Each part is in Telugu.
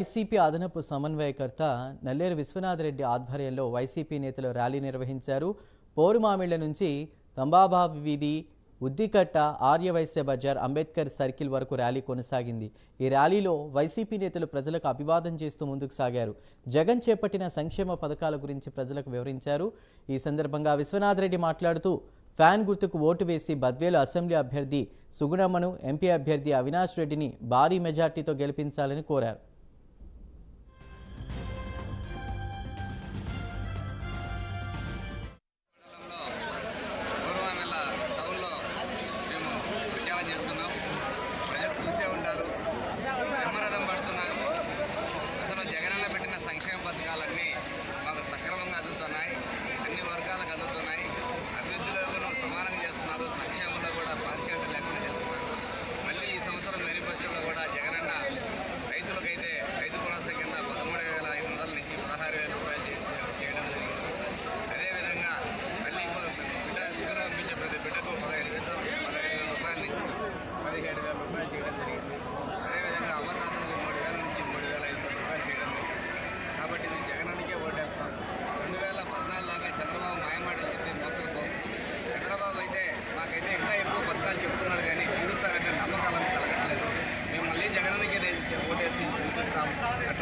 వైసీపీ అదనపు సమన్వయకర్త నల్లేరు విశ్వనాథరెడ్డి ఆధ్వర్యంలో వైసీపీ నేతలు ర్యాలీ నిర్వహించారు. పోరుమామిళ్ళ నుంచి తంబాబాబ్ వీధి ఉద్దికట్ట ఆర్యవైశ్య బజార్ అంబేద్కర్ సర్కిల్ వరకు ర్యాలీ కొనసాగింది. ఈ ర్యాలీలో వైసీపీ నేతలు ప్రజలకు అభివాదం చేస్తూ ముందుకు సాగారు. జగన్ చేపట్టిన సంక్షేమ పథకాల గురించి ప్రజలకు వివరించారు. ఈ సందర్భంగా విశ్వనాథరెడ్డి మాట్లాడుతూ ఫ్యాన్ గుర్తుకు ఓటు వేసి బద్వేలు అసెంబ్లీ అభ్యర్థి సుగుణమ్మను ఎంపీ అభ్యర్థి అవినాష్ రెడ్డిని భారీ మెజార్టీతో గెలిపించాలని కోరారు.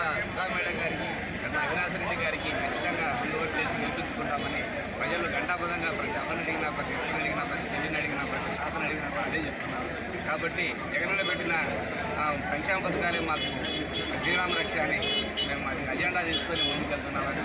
అట్లా సుధా మేడం గారికి అట్లా అవినాష్ రెడ్డి గారికి ఖచ్చితంగా రెండు చేసి వేసి గెలిపించుకుంటామని ప్రజలు గంటాపదంగా ప్రతి అమ్మని అడిగినా ప్రతి వ్యక్తిని అడిగినా ప్రతి చెల్లిని అడిగినా ప్రతి తాతను అడిగినా అదే చెప్తున్నారు. కాబట్టి జగనన్న పెట్టిన ఆ, సంక్షేమ పథకాలే మాకు శ్రీరామ రక్ష అని మేము అజెండా తీసుకొని ముందుకెళ్తున్నామని